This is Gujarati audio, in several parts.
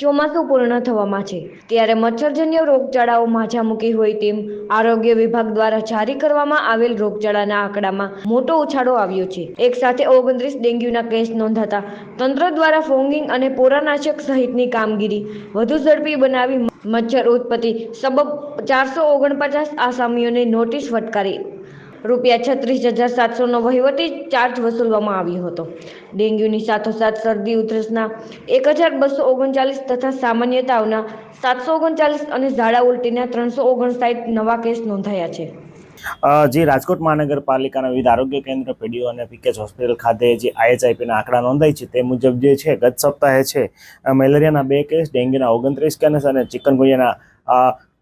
ચોમાસું પૂર્ણ થવામાં છે. ત્યારે મચ્છરજન્ય રોગચાળાઓ માઝા મૂકી હોય તેમ આરોગ્ય વિભાગ દ્વારા જારી કરવામાં આવેલ રોગચાળાના આંકડામાં મોટો ઉછાળો આવ્યો છે. એક સાથે ઓગણત્રીસ ડેન્ગ્યુના કેસ નોંધાતા તંત્ર દ્વારા ફોંગિંગ અને પોરાનાશક સહિતની કામગીરી વધુ ઝડપી બનાવી મચ્છર ઉત્પત્તિ સબબ ચારસો ઓગણપચાસ આસામીઓને નોટિસ ફટકારી રૂપિયા છત્રીસ હજાર સાતસોનો વહીવટી ચાર્જ વસૂલવામાં આવ્યો હતો. ડેન્ગ્યુની સાથોસાથ શરદી, ઉધરસના એક હજાર બસો ઓગણચાલીસ તથા સામાન્ય તાવના સાતસો ઓગણચાલીસ અને ઝાડા ઉલટીના ત્રણસો ઓગણસાઠ નવા કેસ નોંધાયા છે. જે રાજકોટ મહાનગરપાલિકાના વિવિધ આરોગ્ય કેન્દ્ર, પીડીઓ અને પીકેજ હોસ્પિટલ ખાતે જે આઈએચઆઈપીના આંકડા નોંધાય છે તે મુજબ જે છે, ગત સપ્તાહે છે મેલેરિયાના બે કેસ, ડેન્ગ્યુના ઓગણત્રીસ કેસ અને ચિકનગુનિયાના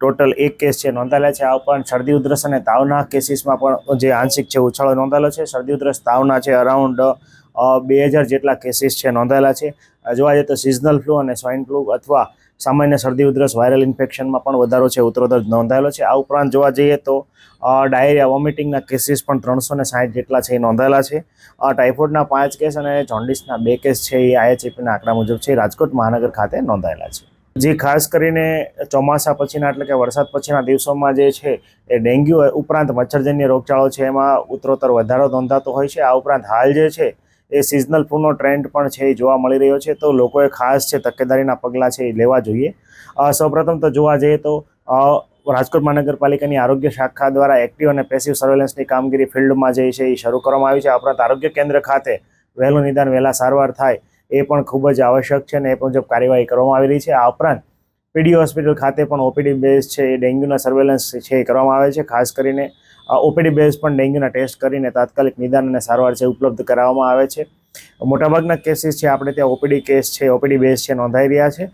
ટોટલ એક કેસ છે નોંધાયેલા છે. આ ઉપરાંત શરદી ઉધરસ અને તાવના કેસીસમાં પણ જે આંશિક છે ઉછાળો નોંધાયેલો છે. શરદી ઉધરસ, તાવના છે અરાઉન્ડ બે હજાર જેટલા કેસીસ છે નોંધાયેલા છે. જોવા જઈએ તો સિઝનલ ફ્લૂ અને સ્વાઇન ફ્લૂ અથવા સામાન્ય શરદી ઉધરસ, વાયરલ ઇન્ફેક્શનમાં પણ વધારો છે ઉત્તરોત્તર નોંધાયેલો છે. આ ઉપરાંત જોવા જઈએ તો ડાયરિયા, વોમિટિંગના કેસીસ પણ ત્રણસો ને જેટલા છે એ નોંધાયેલા છે. ટાઇફોઇડના પાંચ કેસ અને જોન્ડિસના બે કેસ છે એ આઈએચએપીના આંકડા મુજબ છે. રાજકોટ મહાનગર ખાતે નોંધાયેલા છે. જે ખાસ કરીને ચોમાસા પછીના એટલે કે વરસાદ પછીના દિવસોમાં જે છે એ ડેન્ગ્યુ ઉપરાંત મચ્છરજન્ય રોગચાળો છે, એમાં ઉત્તરોત્તર વધારો નોંધાતો હોય છે. આ ઉપરાંત હાલ જે છે એ સિઝનલ ફ્લૂનો ટ્રેન્ડ પણ છે એ જોવા મળી રહ્યો છે. તો લોકોએ ખાસ છે તકેદારીના પગલાં છે એ લેવા જોઈએ. સૌપ્રથમ તો જોવા જઈએ તો રાજકોટ મહાનગરપાલિકાની આરોગ્ય શાખા દ્વારા એક્ટિવ અને પેસિવ સર્વેલન્સની કામગીરી ફિલ્ડમાં જે છે એ શરૂ કરવામાં આવી છે. આ ઉપરાંત આરોગ્ય કેન્દ્ર ખાતે વહેલું નિદાન વહેલા સારવાર થાય એ પણ ખૂબ જ આવશ્યક છે અને એ મુજબ કાર્યવાહી કરવામાં આવી રહી છે. આ ઉપરાંત પીડી હોસ્પિટલ ખાતે પણ ઓપીડી બેઝ છે એ ડેન્ગ્યુના સર્વેલન્સ છે એ કરવામાં આવે છે. ખાસ કરીને ઓપીડી બેઝ પણ ડેન્ગ્યુના ટેસ્ટ કરીને તાત્કાલિક નિદાન અને સારવાર છે ઉપલબ્ધ કરાવવામાં આવે છે. મોટાભાગના કેસીસ છે આપણે ત્યાં ઓપીડી કેસ છે, ઓપીડી બેઝ છે નોંધાઈ રહ્યા છે.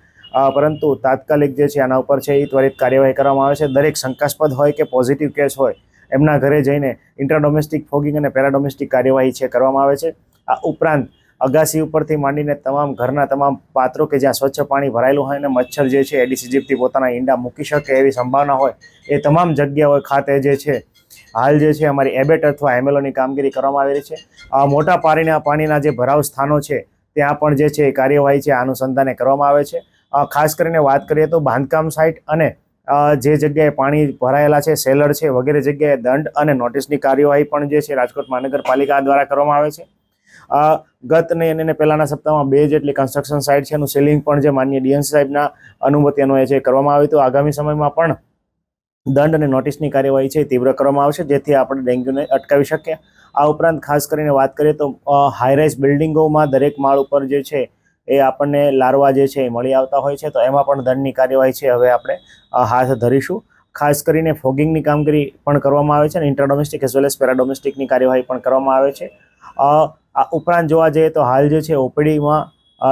પરંતુ તાત્કાલિક જે છે આના ઉપર છે એ ત્વરિત કાર્યવાહી કરવામાં આવે છે. દરેક શંકાસ્પદ હોય કે પોઝિટિવ કેસ હોય, એમના ઘરે જઈને ઇન્ટ્રાડોમેસ્ટિક ફોગિંગ અને પેરાડોમેસ્ટિક કાર્યવાહી છે કરવામાં આવે છે. આ ઉપરાંત અગાસી ઉપરથી માંડીને તમામ ઘરના તમામ પાત્રો કે જ્યાં સ્વચ્છ પાણી ભરાયેલું હોય અને મચ્છર જે છે એડિસ ઇજિપ્તી પોતાના ઈંડા મૂકી શકે એવી સંભાવના હોય, એ તમામ જગ્યાઓ ખાતે જે છે, હાલ જે છે અમારી એબેટ અથવા એમએલઓની કામગીરી કરવામાં આવી રહી છે. આ મોટા પાણીના પાણીના જે ભરાવ સ્થાનો છે, ત્યાં પણ જે છે એ કાર્યવાહી છે અનુસંધાને કરવામાં આવે છે. ખાસ કરીને વાત કરીએ તો બાંધકામ સાઇટ અને જે જગ્યાએ પાણી ભરાયેલા છે, સેલર છે વગેરે જગ્યાએ દંડ અને નોટિસની કાર્યવાહી પણ જે છે રાજકોટ મહાનગરપાલિકા દ્વારા કરવામાં આવે છે. અ, ગત ને એને પહેલાના સપ્તાહમાં બે જેટલી કન્સ્ટ્રક્શન સાઇટ છે એનું સેલિંગ પણ જે માન્ય ડીએનસી સાહેબના અનુમતિ અન્વયે છે કરવામાં આવ્યું હતું આગામી સમયમાં પણ દંડ અને નોટિસની કાર્યવાહી છે એ તીવ્ર કરવામાં આવશે જેથી આપણે ડેન્ગ્યુને અટકાવી શકીએ. આ ઉપરાંત ખાસ કરીને વાત કરીએ તો હાઈરાઇઝ બિલ્ડિંગોમાં દરેક માળ ઉપર જે છે એ આપણને લારવા જે છે એ મળી આવતા હોય છે. તો એમાં પણ દંડની કાર્યવાહી છે હવે આપણે હાથ ધરીશું. ખાસ કરીને ફોગિંગની કામગીરી પણ કરવામાં આવે છે અને ઇન્ટરડોમેસ્ટિક એઝ વેલ એઝ પેરાડોમેસ્ટિકની કાર્યવાહી પણ કરવામાં આવે છે. આ ઉપરાંત જોવા જઈએ તો હાલ જે છે ઓપીડીમાં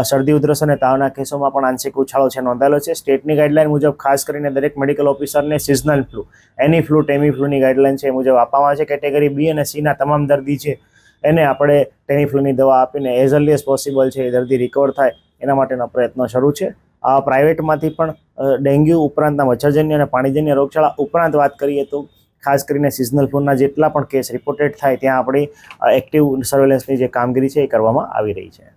શરદી, ઉધરસ અને તાવના કેસોમાં પણ આંશિક ઉછાળો છે નોંધાયેલો છે. સ્ટેટની ગાઈડલાઇન મુજબ ખાસ કરીને દરેક મેડિકલ ઓફિસરને સિઝનલ ફ્લૂ, એની ફ્લૂ, ટેમી ફ્લૂની ગાઈડલાઇન છે એ મુજબ આપવામાં આવે છે. કેટેગરી બી અને સીના તમામ દર્દી છે એને આપણે ટેમી ફ્લૂની દવા આપીને એઝ અર્લી એઝ પોસિબલ છે એ દર્દી રિકવર થાય એના માટેના પ્રયત્નો શરૂ છે. આ પ્રાઇવેટમાંથી પણ ડેન્ગ્યુ ઉપરાંતના મચ્છરજન્ય અને પાણીજન્ય રોગચાળા ઉપરાંત વાત કરીએ તો ખાસ કરીને સિઝનલ ફ્લૂના જેટલા પણ કેસ રિપોર્ટેડ થાય, ત્યાં આપણી એક્ટિવ સર્વેલન્સની જે કામગીરી છે એ કરવામાં આવી રહી છે.